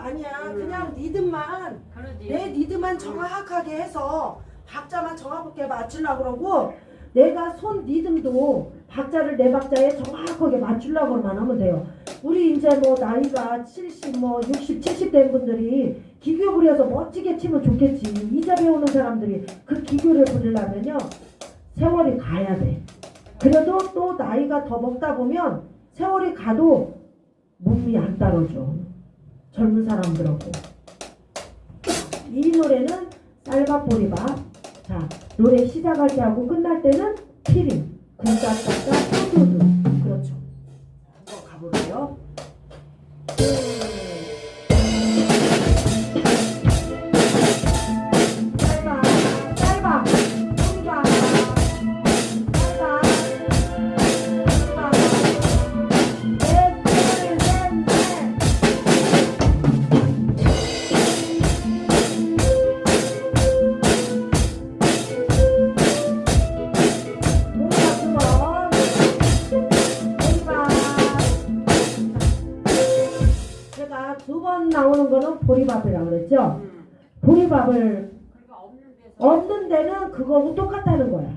아니야. 그냥 리듬만 그러지. 내 리드만 정확하게 해서 박자만 정확하게 맞추려고 그러고 내가 손 리듬도 박자를 내 박자에 정확하게 맞추려고만 하면 돼요. 우리 이제 뭐 나이가 70, 뭐 60, 70 된 분들이 기교 부려서 멋지게 치면 좋겠지. 이자 배우는 사람들이 그 기교를 부리려면요. 세월이 가야 돼. 그래도 또 나이가 더 먹다 보면 세월이 가도 몸이 안 따라줘. 젊은 사람들하고. 이 노래는 쌀밥 보리밥. 자, 노래 시작할 때 하고 끝날 때는 피림. 군따따따 소두 번 나오는 거는 보리밥이라고 그랬죠? 음. 보리밥을 그러니까 없는 데서 없는 데는 그거하고 똑같다는 거야.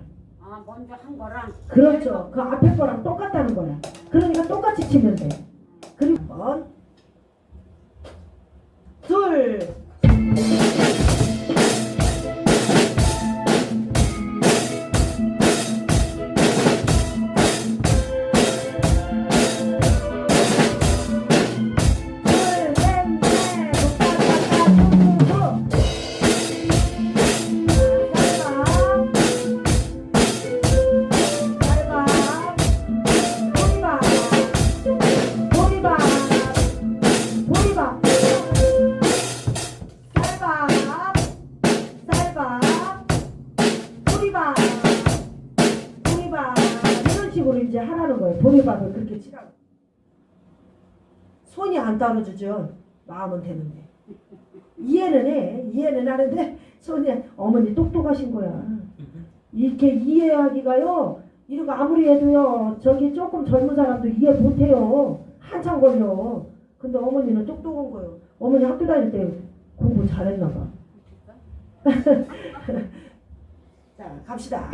아 먼저 한 거랑 그렇죠. 그 앞에 거랑 똑같다는 거야. 그러니까 똑같이 치면 돼. 그리고 한 번, 식으로 이제 하라는 거예요. 보리밥을 그렇게 치라고. 손이 안 따라주죠. 마음은 되는데. 이해는 해. 이해는 하는데 손이 어머니 똑똑하신 거야. 이렇게 이해하기가요. 거 아무리 해도요. 저기 조금 젊은 사람도 이해 못해요. 한참 걸려. 근데 어머니는 똑똑한 거예요. 어머니 학교 다닐 때 공부 잘했나 봐. 자, 갑시다.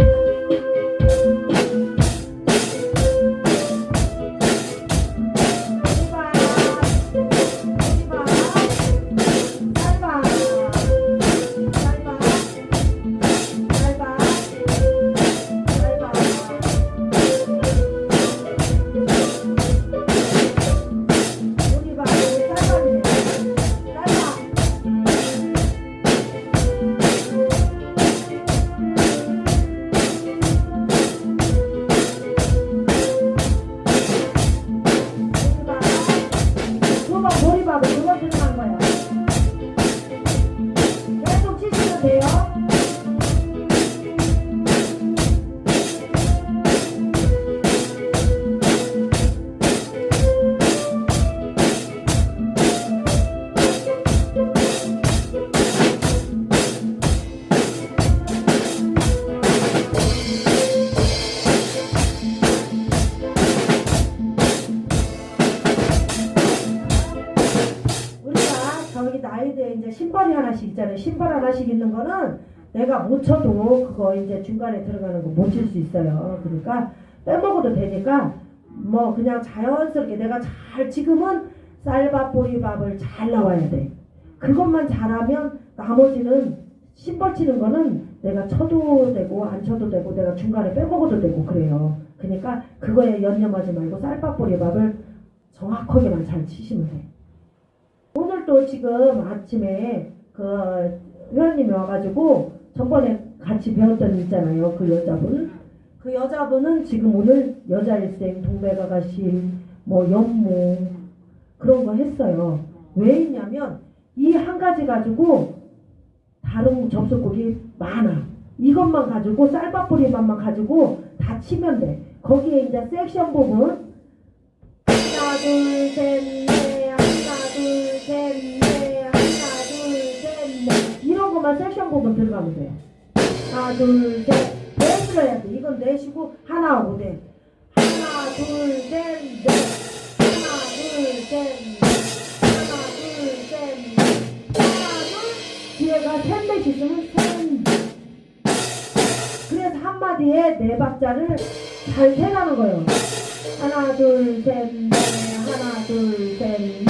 하나씩 있잖아요. 신발 하나씩 있는 거는 내가 못 쳐도 그거 이제 중간에 들어가는 거 못 칠 수 있어요. 그러니까 빼먹어도 되니까 뭐 그냥 자연스럽게 내가 잘 지금은 쌀밥 보리밥을 잘 나와야 돼. 그것만 잘하면 나머지는 신발 치는 거는 내가 쳐도 되고 안 쳐도 되고 내가 중간에 빼먹어도 되고 그래요. 그러니까 그거에 연념하지 말고 쌀밥 보리밥을 정확하게만 잘 치시면 돼. 오늘 또 지금 아침에 그 회원님이 와가지고 전번에 같이 배웠던 일 있잖아요. 그 여자분. 그 여자분은 지금 오늘 여자일생, 동백아가씨, 뭐 연모 그런 거 했어요. 왜 했냐면 이 한 가지 가지고 다른 접속곡이 많아. 이것만 가지고 쌀밥뿌리밥만 가지고 다 치면 돼. 거기에 이제 섹션 부분 하나 둘셋넷 하나 둘셋넷 것만 섹션 부분 들어가면 돼요. 하나 둘 셋 넷을 해야 돼. 이건 넷이고 하나 하고 넷. 하나 둘 셋 넷 하나 둘 셋 넷 하나 둘 셋넷 셋넷 있으면 셋. 그래서 한마디에 네 박자를 잘 세라는 거예요. 하나, 둘, 셋, 넷. 하나, 둘, 셋, 넷.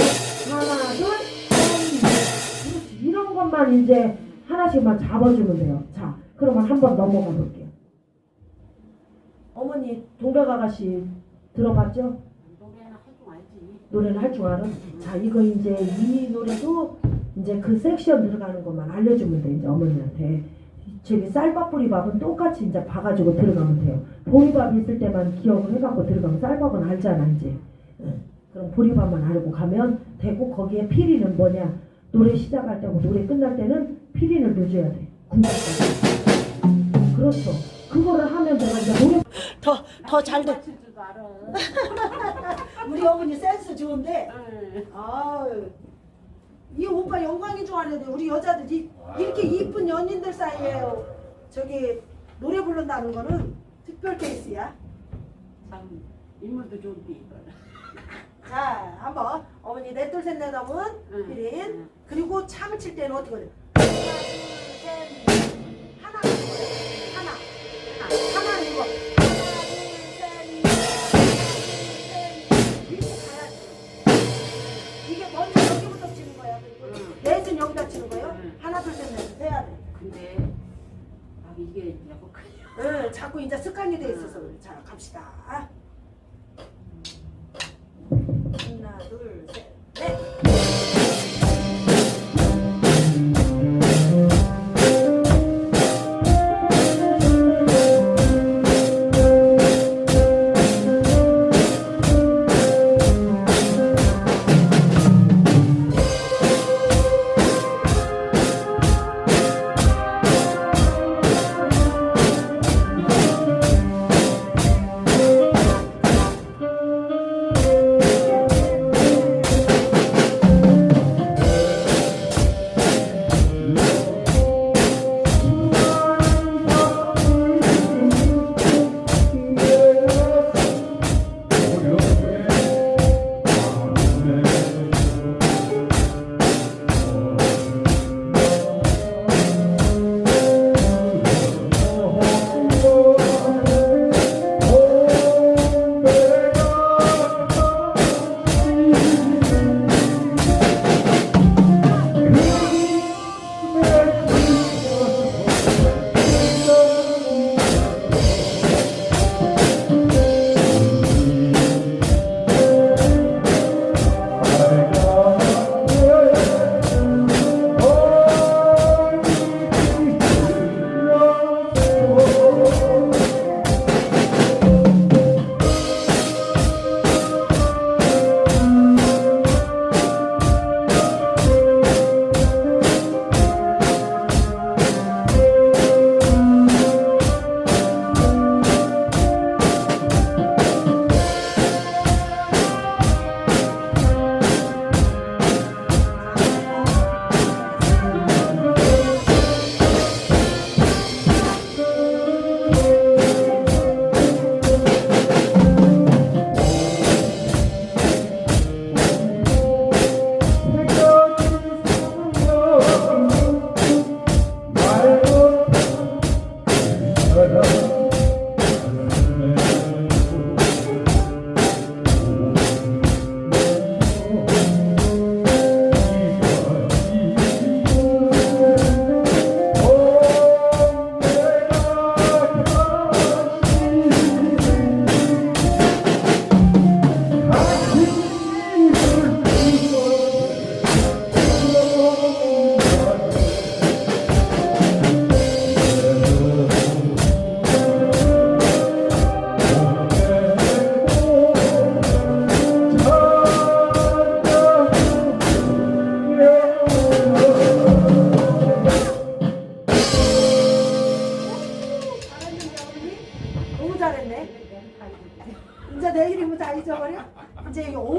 하나, 둘, 셋, 넷. 이런 것만 이제 하나씩만 잡아주면 돼요. 자, 그러면 한번 넘어가 볼게요. 어머니, 동백 아가씨 들어봤죠? 노래는 할 줄 알지. 노래는 할 줄 알아? 자, 이거 이제 이 노래도 이제 그 섹션 들어가는 것만 알려주면 돼, 이제 어머니한테. 저기 쌀밥 보리밥은 똑같이 이제 봐가지고 들어가면 돼요. 보리밥 있을 때만 기억을 해갖고 들어가면 쌀밥은 알잖아, 이제. 응. 그럼 보리밥만 알고 가면 되고, 거기에 피리는 뭐냐. 노래 시작할 때고 노래 끝날 때는 피리를 넣어줘야 돼. 군박까지. 그렇죠. 그거를 하면 내가 이제 노래 더더 잘 돼. 알아. 우리 어머니 센스 좋은데. 응. 아유. 이 오빠 영광인 줄 알았는데 우리 여자들 이 이렇게 이쁜 연인들 사이에 저기 노래 부른다는 거는 특별 케이스야. 참 인물도 좋은데. 자, 한번 어머니 넷둘 셋넷 하면 응. 피린 응. 그리고 참을 칠 때는 어떻게 돼. 아 이게 약간 응, 자꾸 이제 습관이 돼 있어서 그래. 자, 갑시다.